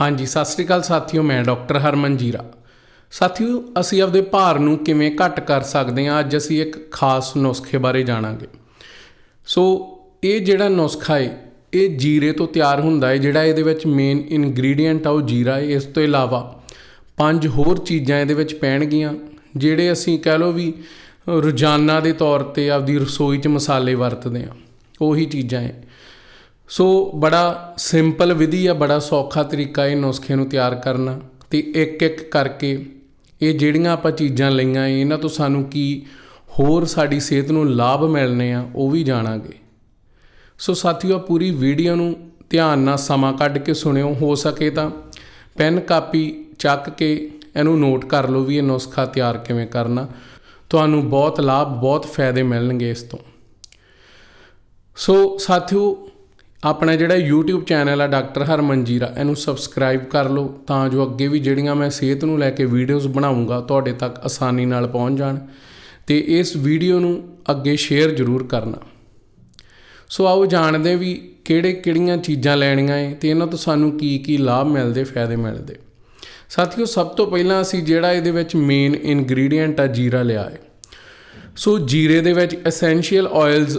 ਹਾਂਜੀ, ਸਤਿ ਸ੍ਰੀ ਅਕਾਲ ਸਾਥੀਓ, ਮੈਂ ਡਾਕਟਰ ਹਰਮਨ ਜੀਰਾ। ਸਾਥੀਓ, ਅਸੀਂ ਆਪਦੇ ਭਾਰ ਨੂੰ ਕਿਵੇਂ ਘੱਟ ਕਰ ਸਕਦੇ ਹਾਂ, ਅੱਜ ਅਸੀਂ ਇੱਕ ਖਾਸ ਨੁਸਖੇ ਬਾਰੇ ਜਾਣਾਂਗੇ। ਸੋ, ਇਹ ਜਿਹੜਾ ਨੁਸਖਾ ਹੈ ਇਹ ਜੀਰੇ ਤੋਂ ਤਿਆਰ ਹੁੰਦਾ ਹੈ ਜਿਹੜਾ ਇਹਦੇ ਵਿੱਚ ਮੇਨ ਇਨਗਰੀਡੀਅੰਟ ਆ, ਉਹ ਜੀਰਾ ਹੈ ਇਸ ਤੋਂ ਇਲਾਵਾ ਪੰਜ ਹੋਰ ਚੀਜ਼ਾਂ ਇਹਦੇ ਵਿੱਚ ਪੈਣਗੀਆਂ, ਜਿਹੜੇ ਅਸੀਂ ਕਹਿ ਲਓ ਵੀ ਰੋਜ਼ਾਨਾ ਦੇ ਤੌਰ ਤੇ ਆਪਦੀ ਰਸੋਈ 'ਚ ਮਸਾਲੇ ਵਰਤਦੇ ਆ ਉਹੀ ਚੀਜ਼ਾਂ ਹੈ ਸੋ ਬੜਾ ਸਿੰਪਲ ਵਿਧੀ ਆ ਬੜਾ ਸੌਖਾ ਤਰੀਕਾ ਇਹ ਨੁਸਖੇ ਨੂੰ ਤਿਆਰ ਕਰਨਾ। ਤੇ ਇੱਕ ਇੱਕ ਕਰਕੇ ਇਹ ਜਿਹੜੀਆਂ ਆਪਾਂ ਚੀਜ਼ਾਂ ਲਈਆਂ ਇਹ, ਇਹਨਾਂ ਤੋਂ ਸਾਨੂੰ ਕੀ ਹੋਰ ਸਾਡੀ ਸਿਹਤ ਨੂੰ ਲਾਭ ਮਿਲਣੇ ਆ ਉਹ ਵੀ ਜਾਣਾਂਗੇ। ਸੋ ਸਾਥੀਓ ਪੂਰੀ ਵੀਡੀਓ ਨੂੰ ਧਿਆਨ ਨਾਲ ਸਮਾਂ ਕੱਢ ਕੇ ਸੁਣਿਓ। ਹੋ ਸਕੇ ਤਾਂ ਪੈਨ ਕਾਪੀ ਚੱਕ ਕੇ ਇਹਨੂੰ ਨੋਟ ਕਰ ਲਓ ਵੀ ਇਹ ਨੁਸਖਾ ਤਿਆਰ ਕਿਵੇਂ ਕਰਨਾ। ਤੁਹਾਨੂੰ ਬਹੁਤ ਲਾਭ ਬਹੁਤ ਫਾਇਦੇ ਮਿਲਣਗੇ ਇਸ ਤੋਂ। ਸੋ ਸਾਥੀਓ ਆਪਣਾ ਜਿਹੜਾ YouTube ਚੈਨਲ ਆ ਡਾਕਟਰ ਹਰਮਨ ਜੀਰਾ, ਇਹਨੂੰ ਸਬਸਕ੍ਰਾਈਬ ਕਰ ਲਓ ਤਾਂ ਜੋ ਅੱਗੇ ਵੀ ਜਿਹੜੀਆਂ ਮੈਂ ਸਿਹਤ ਨੂੰ ਲੈ ਕੇ ਵੀਡੀਓਜ਼ ਬਣਾਉਂਗਾ, ਤੁਹਾਡੇ ਤੱਕ ਆਸਾਨੀ ਨਾਲ ਪਹੁੰਚ ਜਾਣ ਤੇ ਇਸ ਵੀਡੀਓ ਨੂੰ ਅੱਗੇ ਸ਼ੇਅਰ ਜ਼ਰੂਰ ਕਰਨਾ। ਸੋ ਆਓ ਜਾਣਦੇ ਵੀ ਕਿਹੜੇ ਕਿਹੜੀਆਂ ਚੀਜ਼ਾਂ ਲੈਣੀਆਂ ਏ ਤੇ ਇਹਨਾਂ ਤੋਂ ਸਾਨੂੰ ਕੀ ਕੀ ਲਾਭ ਮਿਲਦੇ, ਫਾਇਦੇ ਮਿਲਦੇ। ਸਾਥੀਓ, ਸਭ ਤੋਂ ਪਹਿਲਾਂ ਅਸੀਂ ਜਿਹੜਾ ਇਹਦੇ ਵਿੱਚ ਮੇਨ ਇਨਗਰੀਡੀਅੰਟ ਆ ਜੀਰਾ ਲਿਆ ਹੈ ਸੋ ਜੀਰੇ ਦੇ ਵਿੱਚ ਐਸੈਂਸ਼ੀਅਲ ਆਇਲਸ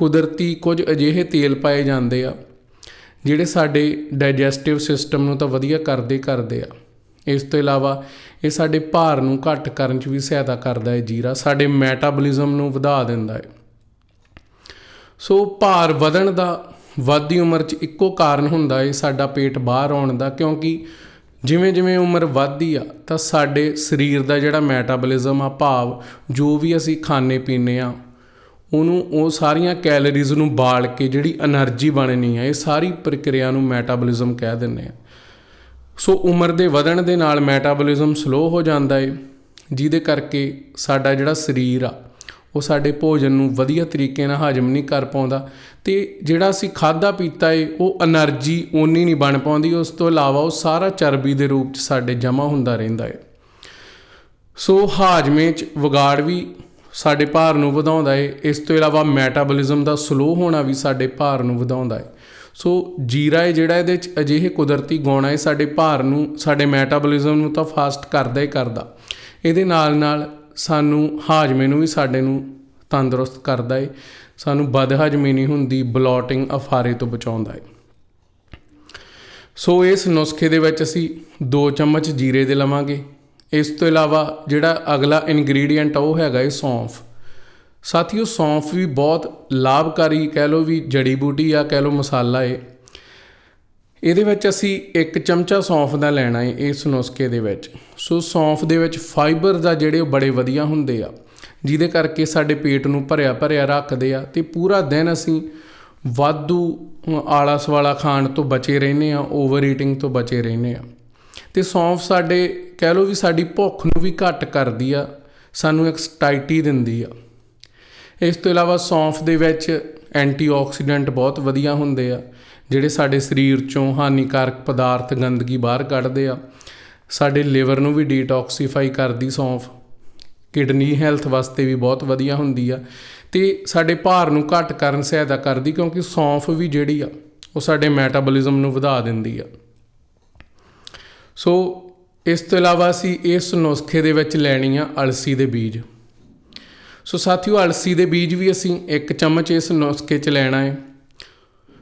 ਕੁਦਰਤੀ ਕੁਝ ਅਜਿਹੇ ਤੇਲ ਪਾਏ ਜਾਂਦੇ ਆ, ਜਿਹੜੇ ਸਾਡੇ ਡਾਈਜੈਸਟਿਵ ਸਿਸਟਮ ਨੂੰ ਤਾਂ ਵਧੀਆ ਕਰਦੇ ਕਰਦੇ ਆ। ਇਸ ਤੋਂ ਇਲਾਵਾ ਇਹ ਸਾਡੇ ਭਾਰ ਨੂੰ ਘੱਟ ਕਰਨ 'ਚ ਵੀ ਸਹਾਇਤਾ ਕਰਦਾ ਹੈ ਜੀਰਾ, ਸਾਡੇ ਮੈਟਾਬੋਲਿਜ਼ਮ ਨੂੰ ਵਧਾ ਦਿੰਦਾ ਹੈ। ਸੋ ਭਾਰ ਵਧਣ ਦਾ ਵੱਧਦੀ ਉਮਰ 'ਚ ਇੱਕੋ ਕਾਰਨ ਹੁੰਦਾ ਹੈ ਸਾਡਾ ਪੇਟ ਬਾਹਰ ਆਉਣ ਦਾ, ਕਿਉਂਕਿ ਜਿਵੇਂ ਜਿਵੇਂ ਉਮਰ ਵੱਧਦੀ ਆ, ਤਾਂ ਸਾਡੇ ਸਰੀਰ ਦਾ ਜਿਹੜਾ ਮੈਟਾਬੋਲਿਜ਼ਮ ਆ, ਭਾਵ ਜੋ ਵੀ ਅਸੀਂ ਖਾਣੇ ਪੀਣੇ ਆ ਉਹਨੂੰ ਉਹ ਸਾਰੀਆਂ ਕੈਲਰੀਜ਼ ਨੂੰ ਬਾਲ ਕੇ ਜਿਹੜੀ એનર્ਜੀ ਬਣਨੀ ਹੈ, ਇਹ ਸਾਰੀ ਪ੍ਰਕਿਰਿਆ ਨੂੰ ਮੈਟਾਬੋਲਿਜ਼ਮ ਕਹਿ ਦਿੰਦੇ ਆ। ਸੋ ਉਮਰ ਦੇ ਵਧਣ ਦੇ ਨਾਲ ਮੈਟਾਬੋਲਿਜ਼ਮ ਸਲੋ ਹੋ ਜਾਂਦਾ ਏ, ਜਿਹਦੇ ਕਰਕੇ ਸਾਡਾ ਜਿਹੜਾ ਸਰੀਰ ਆ, ਉਹ ਸਾਡੇ ਭੋਜਨ ਨੂੰ ਵਧੀਆ ਤਰੀਕੇ ਨਾਲ ਹਜਮ ਨਹੀਂ ਕਰ ਪਾਉਂਦਾ ਤੇ ਜਿਹੜਾ ਅਸੀਂ ਖਾਦਾ ਪੀਤਾ ਏ, ਉਹ એનર્ਜੀ ਓਨੀ ਨਹੀਂ ਬਣ ਪਾਉਂਦੀ, ਉਸ ਤੋਂ ਇਲਾਵਾ ਉਹ ਸਾਰਾ ਚਰਬੀ ਦੇ ਰੂਪ 'ਚ ਸਾਡੇ ਜਮਾ ਹੁੰਦਾ ਰਹਿੰਦਾ ਏ। ਸੋ ਹਾਜਮੇ 'ਚ ਵਿਗਾੜ ਵੀ ਸਾਡੇ ਭਾਰ ਨੂੰ ਵਧਾਉਂਦਾ ਹੈ ਇਸ ਤੋਂ ਇਲਾਵਾ ਮੈਟਾਬੋਲਿਜ਼ਮ ਦਾ ਸਲੋ ਹੋਣਾ ਵੀ ਸਾਡੇ ਭਾਰ ਨੂੰ ਵਧਾਉਂਦਾ ਹੈ ਸੋ ਜੀਰਾ ਹੈ ਜਿਹੜਾ ਇਹਦੇ 'ਚ ਅਜਿਹੇ ਕੁਦਰਤੀ ਗੁਣ ਹੈ ਸਾਡੇ ਭਾਰ ਨੂੰ, ਸਾਡੇ ਮੈਟਾਬੋਲਿਜ਼ਮ ਨੂੰ ਤਾਂ ਫਾਸਟ ਕਰਦਾ ਹੀ ਕਰਦਾ। ਇਹਦੇ ਨਾਲ ਨਾਲ ਸਾਨੂੰ ਹਾਜਮੇ ਨੂੰ ਵੀ ਸਾਡੇ ਨੂੰ ਤੰਦਰੁਸਤ ਕਰਦਾ ਹੈ ਸਾਨੂੰ ਬਦ ਹਜਮੀ ਨਹੀਂ ਹੁੰਦੀ ਬਲੋਟਿੰਗ ਅਫਾਰੇ ਤੋਂ ਬਚਾਉਂਦਾ ਹੈ ਸੋ ਇਸ ਨੁਸਖੇ ਦੇ ਵਿੱਚ ਅਸੀਂ 2 ਚਮਚ ਜੀਰੇ ਦੇ ਲਵਾਂਗੇ। ਇਸ ਤੋਂ ਇਲਾਵਾ ਜਿਹੜਾ ਅਗਲਾ ਇਨਗਰੀਡੀਅੰਟ ਆ, ਉਹ ਹੈਗਾ ਹੈ ਸੌਂਫ। ਸਾਥੀਓ, ਸੌਂਫ ਵੀ ਬਹੁਤ ਲਾਭਕਾਰੀ ਕਹਿ ਲਓ ਵੀ ਜੜੀ ਬੂਟੀ ਆ ਕਹਿ ਲਓ ਮਸਾਲਾ ਏ। ਇਹਦੇ ਵਿੱਚ ਅਸੀਂ ਇੱਕ ਚਮਚਾ ਸੌਂਫ ਦਾ ਲੈਣਾ ਏ ਇਸ ਨੁਸਖੇ ਦੇ ਵਿੱਚ। ਸੋ ਸੌਂਫ ਦੇ ਵਿੱਚ ਫਾਈਬਰ ਦਾ ਜਿਹੜੇ ਉਹ ਬੜੇ ਵਧੀਆ ਹੁੰਦੇ ਆ, ਜਿਹਦੇ ਕਰਕੇ ਸਾਡੇ ਪੇਟ ਨੂੰ ਭਰਿਆ ਭਰਿਆ ਰੱਖਦੇ ਆ ਤੇ ਪੂਰਾ ਦਿਨ ਅਸੀਂ ਵਾਧੂ ਆਲਾ ਸਵਾਲਾ ਖਾਣ ਤੋਂ ਬਚੇ ਰਹਿੰਦੇ ਆ ਓਵਰ ਈਟਿੰਗ ਤੋਂ ਬਚੇ ਰਹਿੰਦੇ ਆ। ਤੇ ਸੌਂਫ ਸਾਡੇ ਕਹਿ ਲਓ ਵੀ ਸਾਡੀ ਭੁੱਖ ਨੂੰ ਵੀ ਘੱਟ ਕਰਦੀ ਆ, ਸਾਨੂੰ ਇੱਕ ਸਟਾਈਟੀ ਦਿੰਦੀ ਆ। ਇਸ ਤੋਂ ਇਲਾਵਾ ਸੌਂਫ ਦੇ ਵਿੱਚ ਐਂਟੀਆਕਸੀਡੈਂਟ ਬਹੁਤ ਵਧੀਆ ਹੁੰਦੇ ਆ, ਜਿਹੜੇ ਸਾਡੇ ਸਰੀਰ ਚੋਂ ਹਾਨੀਕਾਰਕ ਪਦਾਰਥ, ਗੰਦਗੀ ਬਾਹਰ ਕੱਢਦੇ ਆ। ਸਾਡੇ ਲਿਵਰ ਨੂੰ ਵੀ ਡੀਟੌਕਸੀਫਾਈ ਕਰਦੀ ਸੌਂਫ। ਕਿਡਨੀ ਹੈਲਥ ਵਾਸਤੇ ਵੀ ਬਹੁਤ ਵਧੀਆ ਹੁੰਦੀ ਆ। ਤੇ ਸਾਡੇ ਭਾਰ ਨੂੰ ਘੱਟ ਕਰਨ ਸਹਾਇਤਾ ਕਰਦੀ, ਕਿਉਂਕਿ ਸੌਂਫ ਵੀ ਜਿਹੜੀ ਆ, ਉਹ ਸਾਡੇ ਮੈਟਾਬੋਲਿਜ਼ਮ ਨੂੰ ਵਧਾ ਦਿੰਦੀ ਆ। ਸੋ ਇਸ ਤੋਂ ਇਲਾਵਾ ਅਸੀਂ ਇਸ ਨੁਸਖੇ ਦੇ ਵਿੱਚ ਲੈਣੀ ਆ ਅਲਸੀ ਦੇ ਬੀਜ। ਸੋ ਸਾਥੀਓ, ਅਲਸੀ ਦੇ ਬੀਜ ਵੀ ਅਸੀਂ ਇੱਕ ਚਮਚ ਇਸ ਨੁਸਖੇ 'ਚ ਲੈਣਾ ਹੈ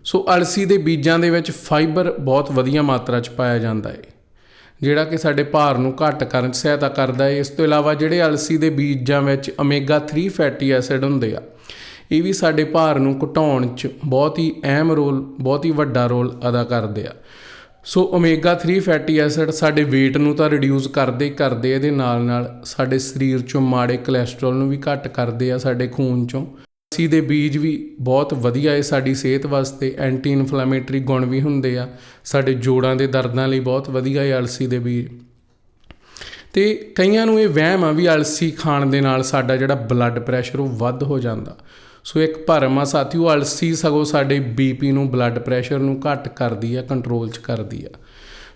ਸੋ ਅਲਸੀ ਦੇ ਬੀਜਾਂ ਦੇ ਵਿੱਚ ਫਾਈਬਰ ਬਹੁਤ ਵਧੀਆ ਮਾਤਰਾ 'ਚ ਪਾਇਆ ਜਾਂਦਾ ਹੈ ਜਿਹੜਾ ਕਿ ਸਾਡੇ ਭਾਰ ਨੂੰ ਘੱਟ ਕਰਨ 'ਚ ਸਹਾਇਤਾ ਕਰਦਾ ਹੈ ਇਸ ਤੋਂ ਇਲਾਵਾ ਜਿਹੜੇ ਅਲਸੀ ਦੇ ਬੀਜਾਂ ਵਿੱਚ ਓਮੇਗਾ 3 ਫੈਟੀ ਐਸਿਡ ਹੁੰਦੇ ਆ, ਇਹ ਵੀ ਸਾਡੇ ਭਾਰ ਨੂੰ ਘਟਾਉਣ 'ਚ ਬਹੁਤ ਹੀ ਅਹਿਮ ਰੋਲ, ਬਹੁਤ ਹੀ ਵੱਡਾ ਰੋਲ ਅਦਾ ਕਰਦੇ ਆ। ਸੋ ਓਮੇਗਾ 3 ਫੈਟੀ ਐਸਿਡ ਸਾਡੇ weight ਨੂੰ ਤਾਂ ਰਿਡਿਊਸ ਕਰਦੇ ਹੀ ਕਰਦੇ ਇਹਦੇ ਨਾਲ ਨਾਲ ਸਾਡੇ ਸਰੀਰ 'ਚੋਂ ਮਾੜੇ ਕੋਲੇਸਟ੍ਰੋਲ ਨੂੰ ਵੀ ਘੱਟ ਕਰਦੇ ਆ ਸਾਡੇ ਖੂਨ 'ਚੋਂ। ਅਲਸੀ ਦੇ ਬੀਜ ਵੀ ਬਹੁਤ ਵਧੀਆ ਹੈ ਸਾਡੀ ਸਿਹਤ ਵਾਸਤੇ ਐਂਟੀ ਇਨਫਲੇਮੇਟਰੀ ਗੁਣ ਵੀ ਹੁੰਦੇ ਆ। ਸਾਡੇ ਜੋੜਾਂ ਦੇ ਦਰਦਾਂ ਲਈ ਬਹੁਤ ਵਧੀਆ ਹੈ ਅਲਸੀ ਦੇ ਬੀਜ। ਤੇ ਕਈਆਂ ਨੂੰ ਇਹ ਵਹਿਮ ਆ ਵੀ ਅਲਸੀ ਖਾਣ ਦੇ ਨਾਲ ਸਾਡਾ ਜਿਹੜਾ ਬਲੱਡ ਪ੍ਰੈਸ਼ਰ ਉਹ ਵੱਧ ਹੋ ਜਾਂਦਾ। ਸੋ ਇੱਕ ਭਰਮ ਆ ਸਾਥੀਓ, ਅਲਸੀ ਸਗੋਂ ਸਾਡੇ ਬੀਪੀ ਨੂੰ ਬਲੱਡ ਪ੍ਰੈਸ਼ਰ ਨੂੰ ਘੱਟ ਕਰਦੀ ਆ ਕੰਟਰੋਲ 'ਚ ਕਰਦੀ ਆ।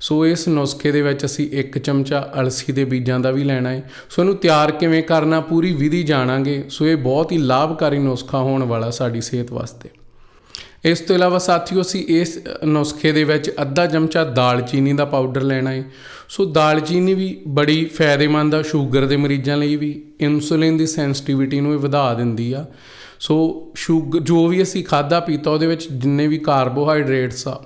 ਸੋ ਇਸ ਨੁਸਖੇ ਦੇ ਵਿੱਚ ਅਸੀਂ ਇੱਕ ਚਮਚਾ ਅਲਸੀ ਦੇ ਬੀਜਾਂ ਦਾ ਵੀ ਲੈਣਾ ਹੈ ਸੋ ਇਹਨੂੰ ਤਿਆਰ ਕਿਵੇਂ ਕਰਨਾ, ਪੂਰੀ ਵਿਧੀ ਜਾਣਾਂਗੇ। ਸੋ ਇਹ ਬਹੁਤ ਹੀ ਲਾਭਕਾਰੀ ਨੁਸਖਾ ਹੋਣ ਵਾਲਾ ਸਾਡੀ ਸਿਹਤ ਵਾਸਤੇ। ਇਸ ਤੋਂ ਇਲਾਵਾ ਸਾਥੀਓ, ਅਸੀਂ ਇਸ ਨੁਸਖੇ ਦੇ ਵਿੱਚ ਅੱਧਾ ਚਮਚਾ ਦਾਲਚੀਨੀ ਦਾ ਪਾਊਡਰ ਲੈਣਾ ਹੈ ਸੋ ਦਾਲਚੀਨੀ ਵੀ ਬੜੀ ਫਾਇਦੇਮੰਦ ਆ, ਸ਼ੂਗਰ ਦੇ ਮਰੀਜ਼ਾਂ ਲਈ ਵੀ। ਇਨਸੂਲਿਨ ਦੀ ਸੈਂਸਿਟੀਵਿਟੀ ਨੂੰ ਇਹ ਵਧਾ ਦਿੰਦੀ ਆ। ਸੋ ਸ਼ੂਗਰ ਜੋ ਵੀ ਅਸੀਂ ਖਾਦਾ ਪੀਤਾ, ਉਹਦੇ ਵਿੱਚ ਜਿੰਨੇ ਵੀ ਕਾਰਬੋਹਾਈਡਰੇਟਸ ਆ,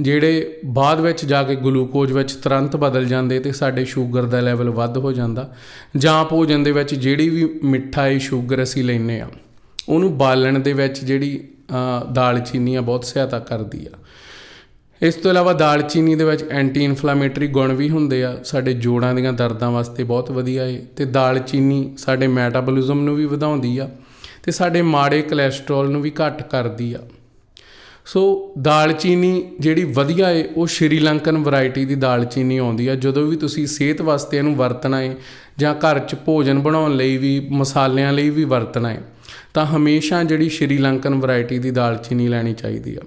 ਜਿਹੜੇ ਬਾਅਦ ਵਿੱਚ ਜਾ ਕੇ ਗਲੂਕੋਜ਼ ਵਿੱਚ ਤੁਰੰਤ ਬਦਲ ਜਾਂਦੇ ਤੇ ਸਾਡੇ ਸ਼ੂਗਰ ਦਾ ਲੈਵਲ ਵੱਧ ਹੋ ਜਾਂਦਾ, ਜਾਂ ਭੋਜਨ ਦੇ ਵਿੱਚ ਜਿਹੜੀ ਵੀ ਮਿੱਠਾਈ, ਸ਼ੂਗਰ ਅਸੀਂ ਲੈਨੇ ਆ, ਉਹਨੂੰ ਬਾਲਣ ਦੇ ਵਿੱਚ ਜਿਹੜੀ ਦਾਲਚੀਨੀ ਆ, ਬਹੁਤ ਸਹਾਇਤਾ ਕਰਦੀ ਆ। ਇਸ ਤੋਂ ਇਲਾਵਾ ਦਾਲਚੀਨੀ ਦੇ ਵਿੱਚ ਐਂਟੀ ਇਨਫਲਾਮੇਟਰੀ ਗੁਣ ਵੀ ਹੁੰਦੇ ਆ, ਸਾਡੇ ਜੋੜਾਂ ਦੀਆਂ ਦਰਦਾਂ ਵਾਸਤੇ ਬਹੁਤ ਵਧੀਆ ਏ, ਤੇ ਦਾਲਚੀਨੀ ਸਾਡੇ ਮੈਟਾਬੋਲਿਜ਼ਮ ਨੂੰ ਵੀ ਵਧਾਉਂਦੀ ਆ ਤੇ ਸਾਡੇ ਮਾੜੇ ਕੋਲੇਸਟ੍ਰੋਲ ਨੂੰ ਵੀ ਘੱਟ ਕਰਦੀ ਆ। ਸੋ ਦਾਲਚੀਨੀ ਜਿਹੜੀ ਵਧੀਆ ਏ, ਉਹ ਸ਼੍ਰੀਲੰਕਨ ਵੈਰਾਈਟੀ ਦੀ ਦਾਲਚੀਨੀ ਆਉਂਦੀ ਆ। ਜਦੋਂ ਵੀ ਤੁਸੀਂ ਸਿਹਤ ਵਾਸਤੇ ਇਹਨੂੰ ਵਰਤਣਾ ਏ, ਜਾਂ ਘਰ 'ਚ ਭੋਜਨ ਬਣਾਉਣ ਲਈ ਵੀ, ਮਸਾਲਿਆਂ ਲਈ ਵੀ ਵਰਤਣਾ ਏ, ਤਾਂ ਹਮੇਸ਼ਾ ਜਿਹੜੀ ਸ਼੍ਰੀਲੰਕਨ ਵੈਰਾਈਟੀ ਦੀ ਦਾਲਚੀਨੀ ਲੈਣੀ ਚਾਹੀਦੀ ਆ।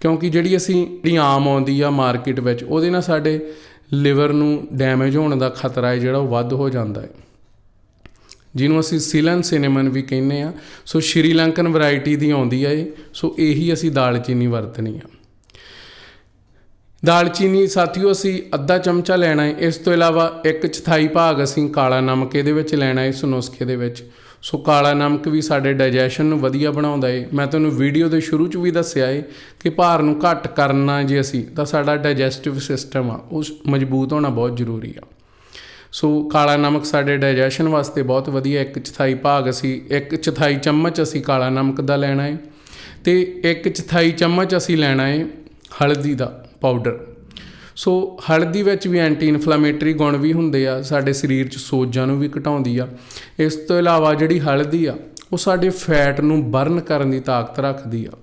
ਕਿਉਂਕਿ ਜਿਹੜੀ ਅਸੀਂ, ਜਿਹੜੀ ਆਮ ਆਉਂਦੀ ਆ ਮਾਰਕੀਟ ਵਿੱਚ, ਉਹਦੇ ਨਾਲ ਸਾਡੇ ਲਿਵਰ ਨੂੰ ਡੈਮੇਜ ਹੋਣ ਦਾ ਖਤਰਾ ਹੈ ਜਿਹੜਾ ਉਹ ਵੱਧ ਹੋ ਜਾਂਦਾ ਹੈ ਜਿਹਨੂੰ ਅਸੀਂ ਸਿਲਨ ਸਿਨੇਮਨ ਵੀ ਕਹਿੰਦੇ ਆ ਸੋ ਸ਼੍ਰੀਲੰਕਨ ਵੈਰਾਈਟੀ ਦੀ ਆਉਂਦੀ ਆ ਇਹ। ਸੋ ਇਹੀ ਅਸੀਂ ਦਾਲਚੀਨੀ ਵਰਤਣੀ ਆ। ਦਾਲਚੀਨੀ ਸਾਥੀਓ, ਅਸੀਂ ਅੱਧਾ ਚਮਚਾ ਲੈਣਾ ਹੈ। ਇਸ ਤੋਂ ਇਲਾਵਾ ਇੱਕ ਚੌਥਾਈ ਭਾਗ ਅਸੀਂ ਕਾਲਾ ਨਮਕ ਇਹਦੇ ਵਿੱਚ ਲੈਣਾ ਹੈ ਇਸ ਨੁਸਖੇ ਦੇ ਵਿੱਚ। ਸੋ ਕਾਲਾ ਨਮਕ ਵੀ ਸਾਡੇ ਡਾਈਜੈਸ਼ਨ ਨੂੰ ਵਧੀਆ ਬਣਾਉਂਦਾ ਏ ਮੈਂ ਤੁਹਾਨੂੰ ਵੀਡੀਓ ਦੇ ਸ਼ੁਰੂ 'ਚ ਵੀ ਦੱਸਿਆ ਏ ਕਿ ਭਾਰ ਨੂੰ ਘੱਟ ਕਰਨਾ ਜੇ ਅਸੀਂ, ਤਾਂ ਸਾਡਾ ਡਾਈਜੈਸਟਿਵ ਸਿਸਟਮ ਆ, ਉਹ ਮਜ਼ਬੂਤ ਹੋਣਾ ਬਹੁਤ ਜ਼ਰੂਰੀ ਆ। ਸੋ ਕਾਲਾ ਨਮਕ ਸਾਡੇ ਡਾਈਜੈਸ਼ਨ ਵਾਸਤੇ ਬਹੁਤ ਵਧੀਆ, ਇੱਕ ਚੌਥਾਈ ਭਾਗ ਅਸੀਂ, ਇੱਕ ਚੌਥਾਈ ਚਮਚ ਅਸੀਂ ਕਾਲਾ ਨਮਕ ਦਾ ਲੈਣਾ ਹੈ ਤੇ ਇੱਕ ਚੌਥਾਈ ਚਮਚ ਅਸੀਂ ਲੈਣਾ ਹੈ ਹਲਦੀ ਦਾ ਪਾਊਡਰ ਸੋ ਹਲਦੀ ਵਿੱਚ ਵੀ ਐਂਟੀ ਇਨਫਲੇਮੇਟਰੀ ਗੁਣ ਵੀ ਹੁੰਦੇ ਆ, ਸਾਡੇ ਸਰੀਰ 'ਚ ਸੋਜਾਂ ਨੂੰ ਵੀ ਘਟਾਉਂਦੀ ਆ। ਇਸ ਤੋਂ ਇਲਾਵਾ ਜਿਹੜੀ ਹਲਦੀ ਆ, ਉਹ ਸਾਡੇ ਫੈਟ ਨੂੰ ਬਰਨ ਕਰਨ ਦੀ ਤਾਕਤ ਰੱਖਦੀ ਆ।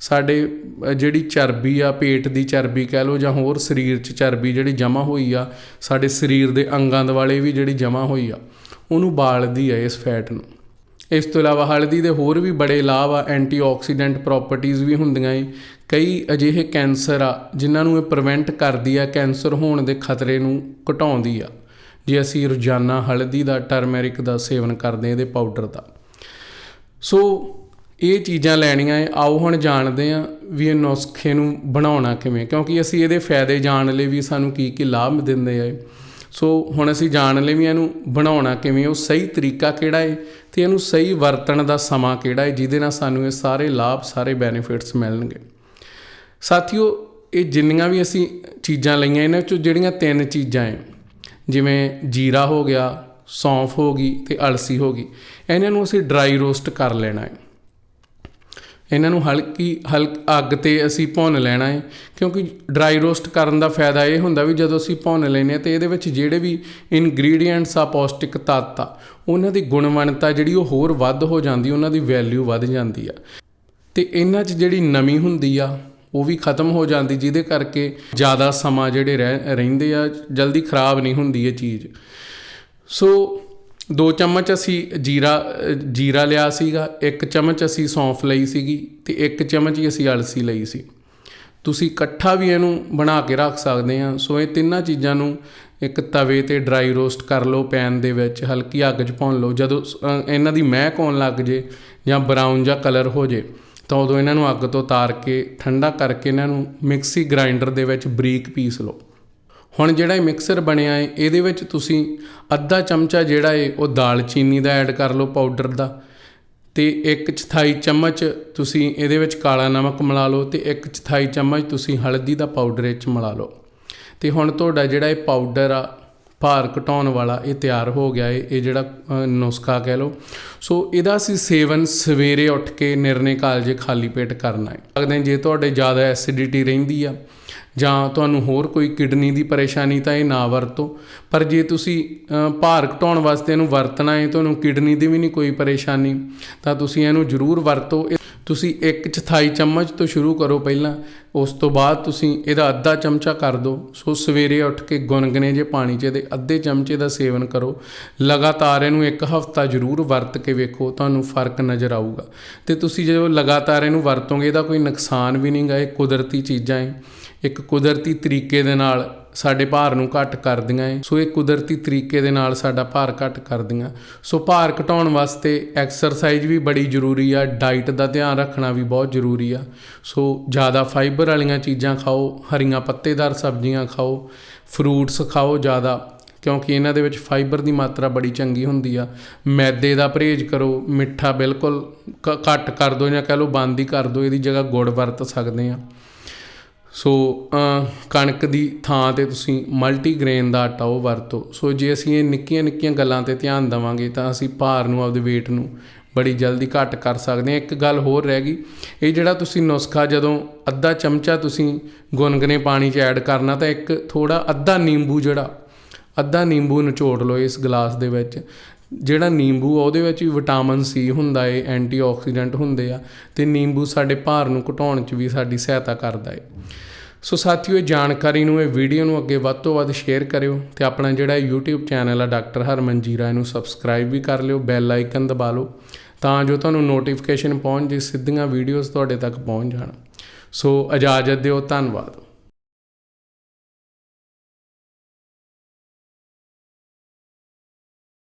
ਸਾਡੇ ਜਿਹੜੀ ਚਰਬੀ ਆ, ਪੇਟ ਦੀ ਚਰਬੀ ਕਹਿ ਲਓ ਜਾਂ ਹੋਰ ਸਰੀਰ 'ਚ ਚਰਬੀ ਜਿਹੜੀ ਜਮ੍ਹਾਂ ਹੋਈ ਆ, ਸਾਡੇ ਸਰੀਰ ਦੇ ਅੰਗਾਂ ਦੁਆਲੇ ਵੀ ਜਿਹੜੀ ਜਮ੍ਹਾਂ ਹੋਈ ਆ, ਉਹਨੂੰ ਬਾਲਦੀ ਆ ਇਸ ਫੈਟ ਨੂੰ। ਇਸ ਤੋਂ ਇਲਾਵਾ ਹਲਦੀ ਦੇ ਹੋਰ ਵੀ ਬੜੇ ਲਾਭ ਆ, ਐਂਟੀਆਕਸੀਡੈਂਟ ਪ੍ਰੋਪਰਟੀਆਂ ਵੀ ਹੁੰਦੀਆਂ ਏ। ਕਈ ਅਜਿਹੇ ਕੈਂਸਰ ਆ, ਜਿਨ੍ਹਾਂ ਨੂੰ ਇਹ ਪ੍ਰੀਵੈਂਟ ਕਰਦੀ ਆ, ਕੈਂਸਰ ਹੋਣ ਦੇ ਖਤਰੇ ਨੂੰ ਘਟਾਉਂਦੀ ਆ। ਜੇ ਅਸੀਂ ਰੋਜ਼ਾਨਾ ਹਲਦੀ ਦਾ ਟਰਮੈਰਿਕ ਦਾ ਸੇਵਨ ਕਰਦੇ ਇਹਦੇ ਪਾਊਡਰ ਦਾ। ਸੋ ਇਹ ਚੀਜ਼ਾਂ ਲੈਣੀਆਂ ਏ ਆਓ ਹੁਣ ਜਾਣਦੇ ਆ ਵੀ ਇਹ ਨੁਸਖੇ ਨੂੰ ਬਣਾਉਣਾ ਕਿਵੇਂ, ਕਿਉਂਕਿ ਅਸੀਂ ਇਹਦੇ ਫਾਇਦੇ ਜਾਣ ਲਈ ਵੀ ਸਾਨੂੰ ਕੀ ਕੀ ਲਾਭ ਦਿੰਦੇ ਆ ਸੋ ਹੁਣ ਅਸੀਂ ਜਾਣ ਲਈ ਵੀ ਇਹਨੂੰ ਬਣਾਉਣਾ ਕਿਵੇਂ, ਉਹ ਸਹੀ ਤਰੀਕਾ ਕਿਹੜਾ ਏ ਤੇ ਇਹਨੂੰ ਸਹੀ ਵਰਤਣ ਦਾ ਸਮਾਂ ਕਿਹੜਾ ਏ ਜਿਹਦੇ ਨਾਲ ਸਾਨੂੰ ਇਹ ਸਾਰੇ ਲਾਭ, ਸਾਰੇ ਬੈਨੀਫਿਟਸ ਮਿਲਣਗੇ। ਸਾਥੀਓ, ਇਹ ਜਿੰਨੀਆਂ ਵੀ ਅਸੀਂ ਚੀਜ਼ਾਂ ਲਈਆਂ, ਇਹਨਾਂ 'ਚੋਂ ਜਿਹੜੀਆਂ ਤਿੰਨ ਚੀਜ਼ਾਂ ਏ ਜਿਵੇਂ ਜੀਰਾ ਹੋ ਗਿਆ, ਸੌਂਫ ਹੋ ਗਈ ਤੇ ਅਲਸੀ ਹੋ ਗਈ, ਇਹਨਾਂ ਨੂੰ ਅਸੀਂ ਡਰਾਈ ਰੋਸਟ ਕਰ ਲੈਣਾ ਹੈ। ਇਹਨਾਂ ਨੂੰ ਹਲਕੀ ਹਲਕ ਅੱਗ ਤੇ ਅਸੀਂ ਭੁੰਨ ਲੈਣਾ ਹੈ ਕਿਉਂਕਿ ਡਰਾਈ ਰੋਸਟ ਕਰਨ ਦਾ ਫਾਇਦਾ ਇਹ ਹੁੰਦਾ ਵੀ ਜਦੋਂ ਅਸੀਂ ਭੁੰਨ ਲੈਨੇ ਆ ਤੇ ਇਹਦੇ ਵਿੱਚ ਜਿਹੜੇ ਵੀ ਇਨਗਰੀਡੀਐਂਟਸ ਆ, ਪੌਸ਼ਟਿਕ ਤੱਤ ਆ, ਉਹਨਾਂ ਦੀ ਗੁਣਵੰਤਾ ਜਿਹੜੀ ਉਹ ਹੋਰ ਵੱਧ ਹੋ ਜਾਂਦੀ, ਉਹਨਾਂ ਦੀ ਵੈਲਿਊ ਵੱਧ ਜਾਂਦੀ ਆ। ਤੇ ਇਹਨਾਂ 'ਚ ਜਿਹੜੀ ਨਮੀ ਹੁੰਦੀ ਆ, ਉਹ ਵੀ ਖਤਮ ਹੋ ਜਾਂਦੀ, ਜਿਹਦੇ ਕਰਕੇ ਜ਼ਿਆਦਾ ਸਮਾਂ ਜਿਹੜੇ ਰਹਿ, ਰਹਿੰਦੇ ਆ, ਜਲਦੀ ਖਰਾਬ ਨਹੀਂ ਹੁੰਦੀ ਇਹ ਚੀਜ਼। ਸੋ ਦੋ ਚਮਚ ਅਸੀਂ ਜੀਰਾ ਜੀਰਾ ਲਿਆ ਸੀਗਾ, ਇੱਕ ਚਮਚ ਅਸੀਂ ਸੌਂਫ ਲਈ ਸੀਗੀ ਤੇ ਇੱਕ ਚਮਚ ਹੀ ਅਸੀਂ ਅਲਸੀ ਲਈ ਸੀ। ਤੁਸੀਂ ਇਕੱਠਾ ਵੀ ਇਹਨੂੰ ਬਣਾ ਕੇ ਰੱਖ ਸਕਦੇ ਆ ਸੋ ਇਹ ਤਿੰਨਾਂ ਚੀਜ਼ਾਂ ਨੂੰ ਇੱਕ ਤਵੇ ਤੇ ਡਰਾਈ ਰੋਸਟ ਕਰ ਲਓ ਪੈਨ ਦੇ ਵਿੱਚ, ਹਲਕੀ ਅੱਗ 'ਚ ਭੁੰਨ ਲਓ। ਜਦੋਂ ਸ- ਇਹਨਾਂ ਦੀ ਮਹਿਕ ਆਉਣ ਲੱਗ ਜੇ ਜਾਂ ਬਰਾਊਨ ਜਾਂ ਕਲਰ ਹੋ ਜੇ, ਤਾਂ ਉਦੋਂ ਇਹਨਾਂ ਨੂੰ ਅੱਗ ਤੋਂ ਉਤਾਰ ਕੇ, ਠੰਡਾ ਕਰਕੇ ਇਹਨਾਂ ਨੂੰ ਮਿਕਸੀ ਗ੍ਰਾਈਂਡਰ ਦੇ ਵਿੱਚ ਬਰੀਕ ਪੀਸ ਲਓ। ਹੁਣ ਜਿਹੜਾ ਇਹ ਮਿਕਸਰ ਬਣਿਆ ਹੈ ਇਹਦੇ ਵਿੱਚ ਤੁਸੀਂ ਅੱਧਾ ਚਮਚਾ ਜਿਹੜਾ ਹੈ ਉਹ ਦਾਲਚੀਨੀ ਦਾ ਐਡ ਕਰ ਲਓ ਪਾਊਡਰ ਦਾ ਤੇ ਇੱਕ ਚੌਥਾਈ ਚਮਚ ਤੁਸੀਂ ਇਹਦੇ ਵਿੱਚ ਕਾਲਾ ਨਮਕ ਮਿਲਾ ਲਓ ਤੇ ਇੱਕ ਚੌਥਾਈ ਚਮਚ ਤੁਸੀਂ ਹਲਦੀ ਦਾ ਪਾਊਡਰ ਵਿੱਚ ਮਿਲਾ ਲਓ। ਤੇ ਹੁਣ ਤੁਹਾਡਾ ਜਿਹੜਾ ਇਹ ਪਾਊਡਰ ਆ ਭਾਰ ਘਟਾਉਣ ਵਾਲਾ ਇਹ ਤਿਆਰ ਹੋ ਗਿਆ ਹੈ ਇਹ ਜਿਹੜਾ ਨੁਸਖਾ ਕਹਿ ਲਓ। ਸੋ ਇਹਦਾ ਅਸੀਂ ਸੇਵਨ ਸਵੇਰੇ ਉੱਠ ਕੇ ਨਿਰਣੇ ਕਾਲਜੇ ਖਾਲੀ ਪੇਟ ਕਰਨਾ ਹੈ ਲੱਗਦਾ ਜੇ ਤੁਹਾਡੇ ਜ਼ਿਆਦਾ ਐਸਿਡਿਟੀ ਰਹਿੰਦੀ ਆ, ਜਾਂ ਤੁਹਾਨੂੰ ਹੋਰ ਕੋਈ ਕਿਡਨੀ ਦੀ ਪਰੇਸ਼ਾਨੀ, ਤਾਂ ਇਹ ਨਾ ਵਰਤੋ। ਪਰ ਜੇ ਤੁਸੀਂ ਭਾਰ ਘਟਾਉਣ ਵਾਸਤੇ ਇਹਨੂੰ ਵਰਤਣਾ ਹੈ ਤੁਹਾਨੂੰ ਕਿਡਨੀ ਦੀ ਵੀ ਨਹੀਂ ਕੋਈ ਪਰੇਸ਼ਾਨੀ, ਤਾਂ ਤੁਸੀਂ ਇਹਨੂੰ ਜ਼ਰੂਰ ਵਰਤੋ। ਇਹ- ਤੁਸੀਂ ਇੱਕ ਚੌਥਾਈ ਚਮਚ ਤੋਂ ਸ਼ੁਰੂ ਕਰੋ ਪਹਿਲਾਂ, ਉਸ ਤੋਂ ਬਾਅਦ ਤੁਸੀਂ ਇਹਦਾ ਅੱਧਾ ਚਮਚਾ ਕਰ ਦਿਓ। ਸੋ ਸਵੇਰੇ ਉੱਠ ਕੇ ਗੁਨਗਨੇ ਜੇ ਪਾਣੀ 'ਚ ਇਹਦੇ ਅੱਧੇ ਚਮਚੇ ਦਾ ਸੇਵਨ ਕਰੋ। ਲਗਾਤਾਰ ਇਹਨੂੰ ਇੱਕ ਹਫ਼ਤਾ ਜ਼ਰੂਰ ਵਰਤ ਕੇ ਵੇਖੋ, ਤੁਹਾਨੂੰ ਫ਼ਰਕ ਨਜ਼ਰ ਆਊਗਾ। ਤੇ ਤੁਸੀਂ ਜਦੋਂ ਲਗਾਤਾਰ ਇਹਨੂੰ ਵਰਤੋਗੇ, ਇਹਦਾ ਕੋਈ ਨੁਕਸਾਨ ਵੀ ਨਹੀਂਗਾ ਇਹ ਕੁਦਰਤੀ ਚੀਜ਼ਾਂ ਹੈ ਇੱਕ ਕੁਦਰਤੀ ਤਰੀਕੇ ਦੇ ਨਾਲ ਸਾਡੇ ਭਾਰ ਨੂੰ ਘੱਟ ਕਰਦੀਆਂ ਏ। ਸੋ ਇਹ ਕੁਦਰਤੀ ਤਰੀਕੇ ਦੇ ਨਾਲ ਸਾਡਾ ਭਾਰ ਘੱਟ ਕਰਦੀਆਂ। ਸੋ ਭਾਰ ਘਟਾਉਣ ਵਾਸਤੇ ਐਕਸਰਸਾਈਜ਼ ਵੀ ਬੜੀ ਜ਼ਰੂਰੀ ਆ ਡਾਈਟ ਦਾ ਧਿਆਨ ਰੱਖਣਾ ਵੀ ਬਹੁਤ ਜ਼ਰੂਰੀ ਆ। ਸੋ ਜ਼ਿਆਦਾ ਫਾਈਬਰ ਵਾਲੀਆਂ ਚੀਜ਼ਾਂ ਖਾਓ, ਹਰੀਆਂ ਪੱਤੇਦਾਰ ਸਬਜ਼ੀਆਂ ਖਾਓ ਫਰੂਟਸ ਖਾਓ ਜ਼ਿਆਦਾ, ਕਿਉਂਕਿ ਇਹਨਾਂ ਦੇ ਵਿੱਚ ਫਾਈਬਰ ਦੀ ਮਾਤਰਾ ਬੜੀ ਚੰਗੀ ਹੁੰਦੀ ਆ। ਮੈਦੇ ਦਾ ਪਰਹੇਜ਼ ਕਰੋ, ਮਿੱਠਾ ਬਿਲਕੁਲ ਘ- ਘੱਟ ਕਰ ਦਿਓ ਜਾਂ ਕਹਿ ਲਓ ਬੰਦ ਹੀ ਕਰ ਦਿਓ ਇਹਦੀ ਜਗ੍ਹਾ ਗੁੜ ਵਰਤ ਸਕਦੇ ਆ। ਸੋ ਕਣਕ ਦੀ ਥਾਂ ਤੇ ਤੁਸੀਂ ਮਲਟੀਗ੍ਰੇਨ ਦਾ ਆਟਾ ਉਹ ਵਰਤੋ। ਸੋ, ਜੇ ਅਸੀਂ ਇਹ ਨਿੱਕੀਆਂ ਨਿੱਕੀਆਂ ਗੱਲਾਂ ਤੇ ਧਿਆਨ ਦੇਵਾਂਗੇ ਤਾਂ ਅਸੀਂ ਭਾਰ ਨੂੰ, ਆਪਦੇ weight ਨੂੰ ਬੜੀ ਜਲਦੀ ਘੱਟ ਕਰ ਸਕਦੇ ਹਾਂ। ਇੱਕ ਗੱਲ ਹੋਰ ਰਹਿ ਗਈ, ਇਹ ਜਿਹੜਾ ਤੁਸੀਂ ਨੁਸਖਾ ਜਦੋਂ ਅੱਧਾ ਚਮਚਾ ਤੁਸੀਂ ਗੁਨਗਨੇ ਪਾਣੀ 'ਚ ਐਡ ਕਰਨਾ ਤਾਂ ਇੱਕ ਥੋੜਾ ਅੱਧਾ ਨਿੰਬੂ ਜਿਹੜਾ, ਅੱਧਾ ਨਿੰਬੂ ਨਿਚੋੜ ਲਓ ਇਸ ਗਲਾਸ ਦੇ ਵਿੱਚ। ਜਿਹੜਾ ਨਿੰਬੂ ਆ, ਉਹਦੇ ਵਿੱਚ ਵੀ ਵਿਟਾਮਿਨ ਸੀ ਹੁੰਦਾ ਏ, ਐਂਟੀਆਕਸੀਡੈਂਟ ਹੁੰਦੇ ਆ, ਤੇ ਨਿੰਬੂ ਸਾਡੇ ਭਾਰ ਨੂੰ ਘਟਾਉਣ 'ਚ ਵੀ ਸਾਡੀ ਸਹਾਇਤਾ ਕਰਦਾ ਏ। ਸੋ ਸਾਥੀਓ, ਇਹ ਜਾਣਕਾਰੀ ਨੂੰ, ਇਹ ਵੀਡੀਓ ਨੂੰ ਅੱਗੇ ਵੱਧ ਤੋਂ ਵੱਧ ਸ਼ੇਅਰ ਕਰਿਓ ਤੇ ਆਪਣਾ ਜਿਹੜਾ YouTube ਚੈਨਲ ਆ, ਡਾਕਟਰ ਹਰਮਨ ਜੀਰਾ, ਇਹਨੂੰ ਸਬਸਕ੍ਰਾਈਬ ਵੀ ਕਰ ਲਿਓ, ਬੈਲ ਆਈਕਨ ਦਬਾ ਲਓ, ਤਾਂ ਜੋ ਤੁਹਾਨੂੰ ਨੋਟੀਫਿਕੇਸ਼ਨ ਪਹੁੰਚ ਜੇ, ਸਿੱਧੀਆਂ ਵੀਡੀਓਜ਼ ਤੁਹਾਡੇ ਤੱਕ ਪਹੁੰਚ ਜਾਣ। ਸੋ ਇਜਾਜ਼ਤ ਦਿਓ, ਧੰਨਵਾਦ।